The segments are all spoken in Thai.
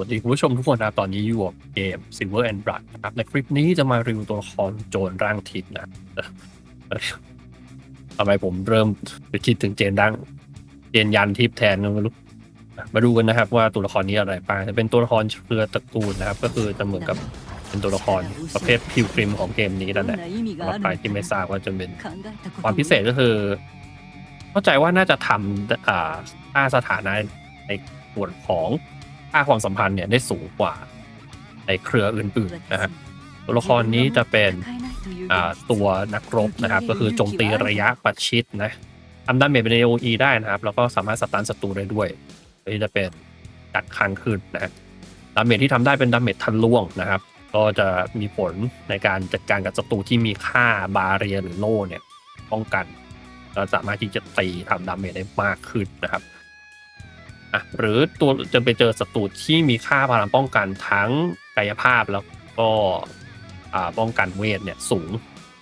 วัสดีคุณผู้ชมทุกคนนะตอนนี้อยู่กับเกม Silver and Blood นะครับในคลิปนี้จะมารีวิวตัวละครโจรร่างทิพย์นะอ่อเอ่อทำไมผมเริ่มไปคิดถึงเจนร่างเจนยันทิพย์แทนก็ไม่รู้มาดูกันนะครับ ว่าตัวละครนี้อะไรบ้างจะเป็นตัวละครเครือตระกูลนะครับ ก็คือจะเหมือนกับเป็นตัวละครประเภทพิวกริมของเกมนี้นั่นแหละสำหรับใครที่ไม่ทราบว่าจะเป็นความพิเศษก็คือเข้าใจว่าน่าจะทำอ่าค่าสถานะในส่วนของ ค่าความสัมพันธ์เนี่ยได้สูงกว่าในเครืออื่นๆนะฮะตัวละครนี้จะเป็นตัวนักรบนะครับ ก็คือโจมตีระยะประชิดนะทำดาเมจเป็น AOE ได้นะครับ แล้วก็สามารถสตันศัตรูได้ด้วยนี่จะเป็นจัดคังขึ้นนะดาเมจที่ทำได้เป็นดาเมจทันล่วงนะครับ ก็จะมีผลในการจัดการกับศัตรูที่มีค่าบาเรียหรือโล่เนี่ยป้องกันเราสามารถที่จะตีทำดาเมจได้มากขึ้นนะครับ อะหรือตัวจะไปเจอศัตรูที่มีค่าพลังป้องกันทั้งกายภาพแล้วก็อ่าป้องกันเวทเนี่ยสูง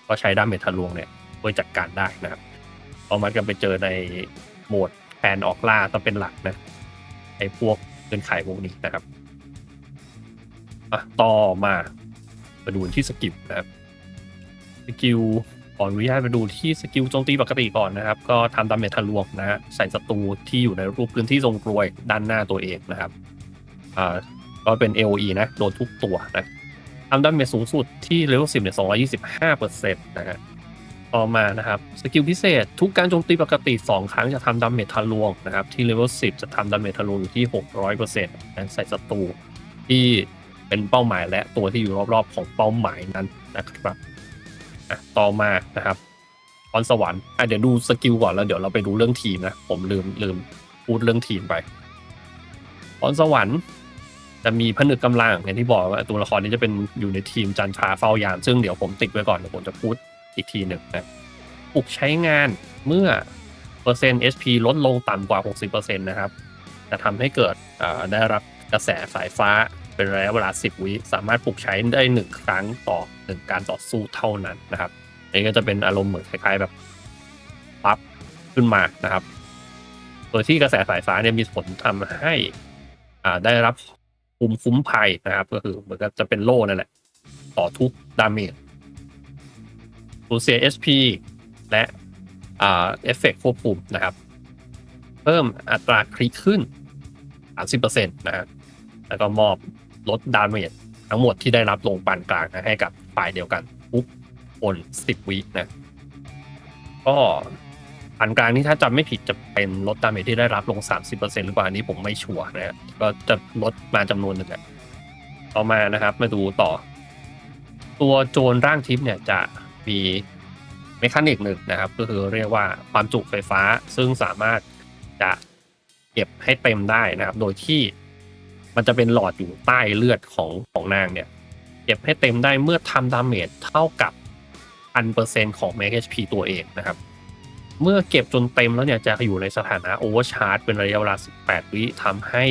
ก็ใช้ดาเมทะลวงเนี่ยช่วยจัดการได้นะครับพอมันกันไปเจอในโหมดแผนออกล่าก็เป็นหลักนะไอ้พวกเงินไขพวกนี้นะครับอะต่อมามาดูที่สกิลนะครับสกิล ขออนุญาตมาดูที่สกิลโจมตีปกติก่อนนะครับ ก็ทำดาเมจทะลวงนะฮะใส่ศัตรูที่อยู่ในรูปพื้นที่ทรงกรวยด้านหน้าตัวเองนะครับอ่าก็เป็น AOE นะโดนทุกตัวนะทำดาเมจสูงสุดที่เลเวล10เนี่ย225เปอร์เซ็นต์นะฮะต่อมานะครับสกิลพิเศษทุกการโจมตีปกติ 2 ครั้งจะทำดาเมจทะลวงนะครับที่เลเวล10 จะทำดาเมจทะลวงอยู่ที่ 600เปอร์เซ็นต์ใส่ศัตรูที่เป็นเป้าหมายและตัวที่อยู่รอบๆของเป้าหมายนั้นนะครับ อะต่อมานะครับพรสวรรค์อะเดี๋ยวดูสกิลก่อนแล้วเดี๋ยวเราไปดูเรื่องทีมนะ ผมลืมลืมพูดเรื่องทีมไปพรสวรรค์จะมีผนึกกำลังอย่างที่บอกว่าตัวละครนี้จะเป็นอยู่ในทีมจันทราเฝ้ายาม ซึ่งเดี๋ยวผมติดไว้ก่อนเดี๋ยวผมจะพูดอีกทีหนึ่งนะปลุกใช้งานเมื่อเปอร์เซ็นต์ SP ลดลงต่ำกว่า 60%นะครับ จะทำให้เกิดได้รับกระแสสายฟ้า เป็นระยะเวลา 10 วิสามารถปลุกใช้ได้ 1 ครั้งต่อ1การต่อสู้เท่านั้นนะครับอันนี้ก็จะเป็นอารมณ์เหมือนคล้ายๆแบบปั๊บขึ้นมานะครับ โดยที่กระแสสายฟ้าเนี่ยมีผลทำให้อ่าได้รับภูมิคุ้มภัยนะครับ ก็คือเหมือนกับจะเป็นโล่นั่นแหละ ต่อทุกดาเมจสูญเสีย SP และอ่าเอฟเฟกควบคุมนะครับ เพิ่มอัตราคริตขึ้น 30%นะครับแล้วก็มอบ ลดดาเมจทั้งหมดที่ได้รับลงปานกลางนะให้กับฝ่ายเดียวกันทุกคน10วินะ ก็ปานกลางนี่ถ้าจำไม่ผิดจะเป็นลดดาเมจที่ได้รับลง 30%หรือเปล่าอันนี้ผมไม่ชัวร์นะก็จะลดมาจำนวนหนึ่งอะต่อมานะครับ มาดูต่อ ตัวโจรร่างทิพย์เนี่ยจะมีเมคานิกหนึ่งนะครับ ก็คือเรียกว่าความจุไฟฟ้าซึ่งสามารถจะเก็บให้เต็มได้นะครับ โดยที่ มันจะเป็นหลอดอยู่ใต้เลือดของของนางเนี่ยเก็บให้เต็มได้เมื่อทำดาเมจเท่ากับพันเปอร์เซ็นต์ของ Max HP ตัวเองนะครับ เมื่อเก็บจนเต็มแล้วเนี่ยจะอยู่ในสถานะ Overcharge เป็นระยะเวลา 18 วิทำให้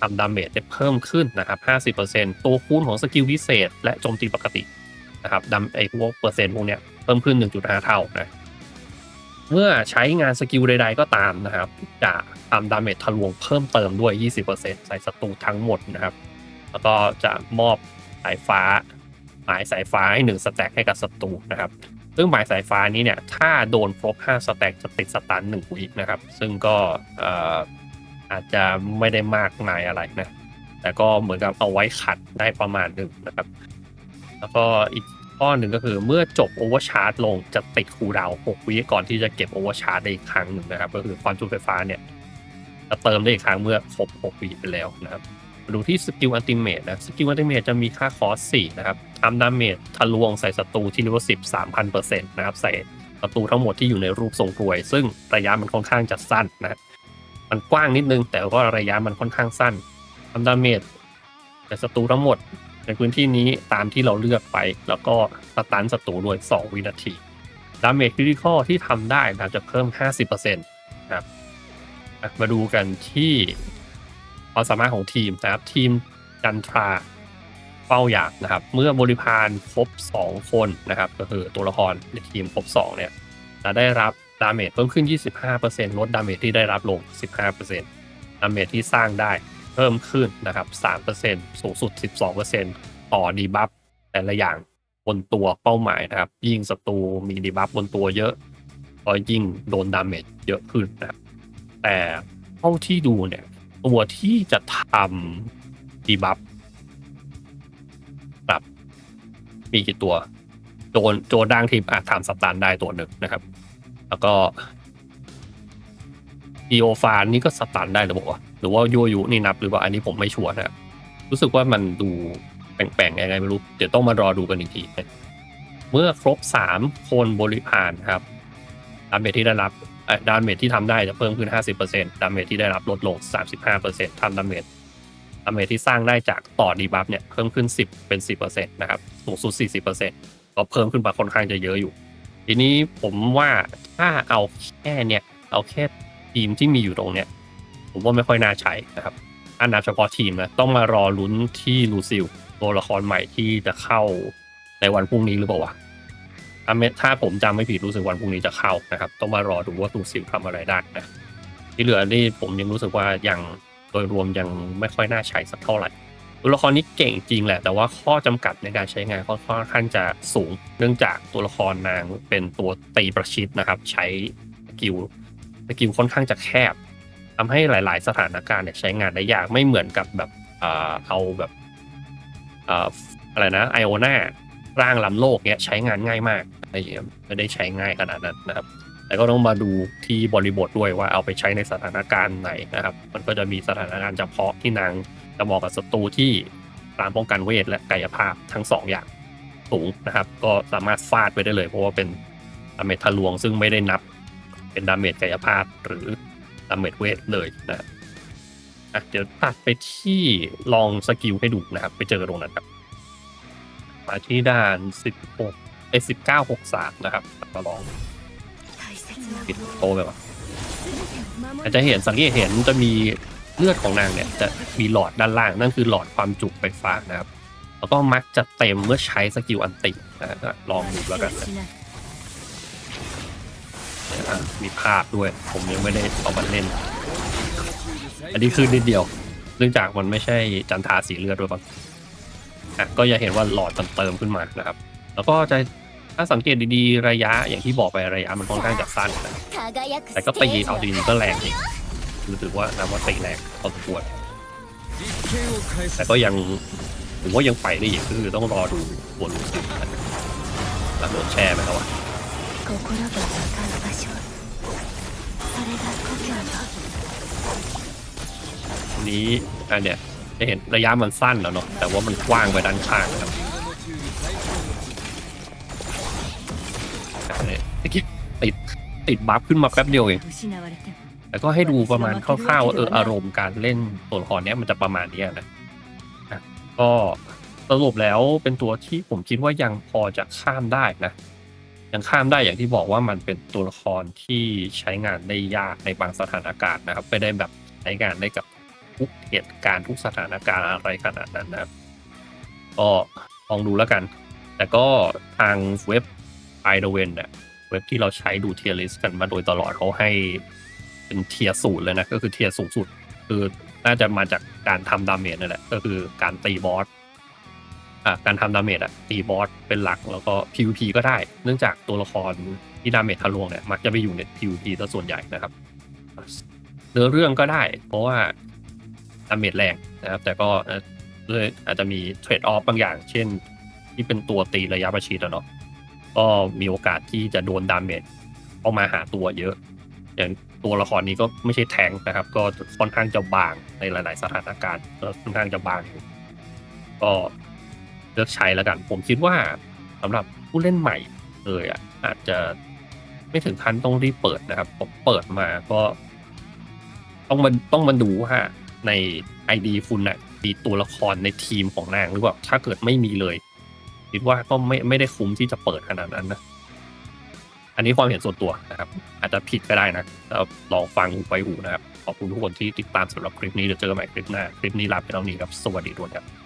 ทำดาเมจได้เพิ่มขึ้นนะครับ 50%ตัวคูณของสกิลพิเศษและโจมตีปกตินะครับดัมไอ้พวกเปอร์เซ็นต์พวกเนี้ยเพิ่มขึ้น 1.5 เท่านะ เมื่อใช้งานสกิลใดๆก็ตามนะครับ จะทำดาเมจทะลวงเพิ่มเติมด้วย 20%ใส่ศัตรูทั้งหมดนะครับ แล้วก็จะมอบสายฟ้า หมายสายฟ้าให้หนึ่งสแต็กให้กับศัตรูนะครับ ซึ่งหมายสายฟ้านี้เนี่ย ถ้าโดนครบ5สแต็กจะติดสตันหนึ่งวินะครับ ซึ่งก็อออาจจะไม่ได้มากมายอะไรนะ แต่ก็เหมือนกับเอาไว้ขัดได้ประมาณหนึ่งนะครับ แล้วก็อีก ข้อหนึ่งก็คือเมื่อจบโอเวอร์ชาร์จลงจะติดคูดาว6วิก่อนที่จะเก็บโอเวอร์ชาร์จได้อีกครั้งหนึ่งนะครับ ก็คือความจุไฟฟ้าเนี่ยจะเติมได้อีกครั้งเมื่อครบ6วิไปแล้วนะครับมาดูที่สกิลอัลติเมทนะสกิลอัลติเมทจะมีค่าคอส4นะครับทำดาเมจทะลวงใส่ศัตรูที่เลเวล10 3,000%นะครับใส่ศัตรูทั้งหมดที่อยู่ในรูปทรงกรวย ซึ่งระยะมันค่อนข้างจะสั้นนะมันกว้างนิดนึงแต่ว่าระยะมันค่อนข้างสั้นทำดาเมจใส่ศัตรูทั้งหมด ในพื้นที่นี้ตามที่เราเลือกไป แล้วก็สตันศัตรูด้วย 2 วินาทีดาเมจคริติคอลที่ทำได้นะจะเพิ่ม 50%นะครับมาดูกันที่ความสามารถของทีมนะครับ ทีมจันทราเป้าอยากนะครับ เมื่อบริพารครบ 2 คนนะครับ ก็คือตัวละครในทีมครบ 2 เนี่ยจะได้รับดาเมจเพิ่มขึ้น 25%ลดดาเมจที่ได้รับลง 15%ดาเมจที่สร้างได้ เพิ่มขึ้นนะครับ 3%สูงสุด 12%ต่อดีบัฟแต่ละอย่างบนตัวเป้าหมายนะครับ ยิ่งศัตรูมีดีบัฟบนตัวเยอะก็ยิ่งโดนดาเมจเยอะขึ้นนะครับแต่เท่าที่ดูเนี่ย ตัวที่จะทำดีบัฟครับ มีกี่ตัว โจนโจนด่างทิพย์อาจทำสตันได้ตัวหนึ่งนะครับ แล้วก็อีโอฟานนี่ก็สตันได้หรือเปล่า หรือว่าโยยุนี่นับหรือเปล่าอันนี้ผมไม่ชัวร์นะครับรู้สึกว่ามันดูแปลงๆยังไงไม่รู้ เดี๋ยวต้องมารอดูกันอีกทีเมื่อครบสามคนบริพารครับดาเมจที่ได้รับเอ่อดาเมจที่ทำได้จะเพิ่มขึ้น 50%ดาเมจที่ได้รับลดลง 35%ทำดาเมจดาเมจที่สร้างได้จากต่อดีบัฟเนี่ยเพิ่มขึ้น 10 เป็น 10%นะครับสูงสุด 40%ก็เพิ่มขึ้นมาค่อนข้างจะเยอะอยู่ ทีนี้ผมว่าถ้าเอาแค่เนี่ยเอาแค่ทีมที่มีอยู่ตรงเนี้ย ผมว่าไม่ค่อยน่าใช้นะครับอันนับเฉพาะทีมนะต้องมารอลุ้นที่ลูซิลตัวละครใหม่ที่จะเข้าในวันพรุ่งนี้หรือเปล่าวะถ้าไม่ถ้าผมจำไม่ผิดรู้สึกวันพรุ่งนี้จะเข้านะครับ ต้องมารอดูว่าลูซิลทำอะไรได้นะที่เหลือนี่ผมยังรู้สึกว่ายังโดยรวมยังไม่ค่อยน่าใช้สักเท่าไหร่ตัวละครนี้เก่งจริงแหละ แต่ว่าข้อจำกัดในการใช้งานค่อนข้างจะสูง เนื่องจากตัวละครนางเป็นตัวตีประชิดนะครับ ใช้สกิลสกิลค่อนข้างจะแคบ ทำให้หลาย ๆ สถานการณ์เนี่ยใช้งานได้ยากไม่เหมือนกับแบบเอ่อเอาแบบอะไรนะไอโอนาร่างล้ำโลกเนี่ยใช้งานง่ายมากอะไรอย่างเงี้ยไม่ได้ใช้ง่ายขนาดนั้นนะครับแต่ก็ต้องมาดูที่บริบทด้วยว่าเอาไปใช้ในสถานการณ์ไหนนะครับ มันก็จะมีสถานการณ์เฉพาะที่นางจะเหมาะกับศัตรูที่ตามป้องกันเวทและกายภาพทั้งสองอย่างสูงนะครับ ก็สามารถฟาดไปได้เลย เพราะว่าเป็นดาเมจทะลวงซึ่งไม่ได้นับเป็นดาเมจกายภาพหรือ ดาเมจเวทเลยนะอะเดี๋ยวตัดไปที่ลองสกิลให้ดูนะครับ ไปเจอตรงนั้นครับ มาที่ด่าน 16ไอ้1963 นะครับ มาลองปิดโตไปว่ะอาจจะเห็นสังเกตเห็นจะมีเลือดของนางเนี่ย จะมีหลอดด้านล่าง นั่นคือหลอดความจุไฟฟ้านะครับ แล้วก็มักจะเต็มเมื่อใช้สกิลอันตินะลองดูแล้วกันนะ มีภาพด้วย ผมยังไม่ได้เอามาเล่น อันนี้คือนิดเดียว เนื่องจากมันไม่ใช่จันทาสีเลือดด้วยปะอะก็จะเห็นว่าหลอดมันเติมขึ้นมานะครับ แล้วก็จะถ้าสังเกตดีๆ ระยะอย่างที่บอกไประยะมันค่อนข้างจะสั้นนะแต่ก็ตีเอาจริงๆก็แรงจริงรู้สึกว่านับว่าตีแรงพอสมควรแต่ก็ยังผมว่ายังไปได้อีกคือต้องรอดูบนรู้สึกหลังโดนแช่ไปแล้วอะ นี้อันเนี้ยจะเห็นระยะมันสั้นแล้วเนาะแต่ว่ามันกว้างไปด้านข้างครับยติดติดบัฟขึ้นมาแป๊บเดียวเองแล้วก็ให้ดูประมาณคร่าวๆเอออารมณ์การเล่นตัวละครเนี้ยมันจะประมาณนี้นะก็สรุปแล้วเป็นตัวที่ผมคิดว่ายังพอจะข้ามได้นะ ยังข้ามได้อย่างที่บอกว่ามันเป็นตัวละครที่ใช้งานได้ยากในบางสถานการณ์นะครับไม่ได้แบบใช้งานได้กับทุกเหตุการณ์ทุกสถานการณ์อะไรขนาดนั้นนะครับก็ลองดูแล้วกัน แต่ก็ทางเว็บ i d o w e n เนี่ยเว็บที่เราใช้ดูเทียร์ลิสกันมาโดยตลอดเขาให้เป็นเทียร์สูตรเลยนะ ก็คือเทียร์สูงสุด คือน่าจะมาจากการทำดาเมจนั่นแหละก็คือการตีบอส การทำดาเมจอะตีบอสเป็นหลักแล้วก็ PVP ก็ได้ เนื่องจากตัวละครที่ดาเมจทะลวงเนี่ยมักจะไปอยู่ใน PVP ซะส่วนใหญ่นะครับเนื้อเรื่องก็ได้ เพราะว่าดาเมจแรงนะครับ แต่ก็เอ่อเลยอาจจะมีเทรดออฟบางอย่าง เช่น ที่เป็นตัวตีระยะประชิดอะเนาะก็มีโอกาสที่จะโดนดาเมจเข้ามาหาตัวเยอะ อย่างตัวละครนี้ก็ไม่ใช่แทงนะครับ ก็ค่อนข้างจะบางในหลาย ๆ สถานการณ์ค่อนข้างจะบางก็ เลือกใช้แล้วกัน ผมคิดว่าสำหรับผู้เล่นใหม่เลยอะอาจจะไม่ถึงขั้นต้องรีบเปิดนะครับผมเปิดมาก็ ต้องมาต้องมาดูว่าใน ID คุณน่ะมีตัวละครในทีมของนางหรือเปล่าถ้าเกิดไม่มีเลย คิดว่าก็ไม่ไม่ได้คุ้มที่จะเปิดขนาดนั้นนะอันนี้ความเห็นส่วนตัวนะครับ อาจจะผิดก็ได้นะลองฟังไปหูนะครับ ขอบคุณทุกคนที่ติดตามสำหรับคลิปนี้เดี๋ยวเจอกันใหม่คลิปหน้า คลิปนี้ลาไปเท่านี้ครับ สวัสดีทุกคนครับ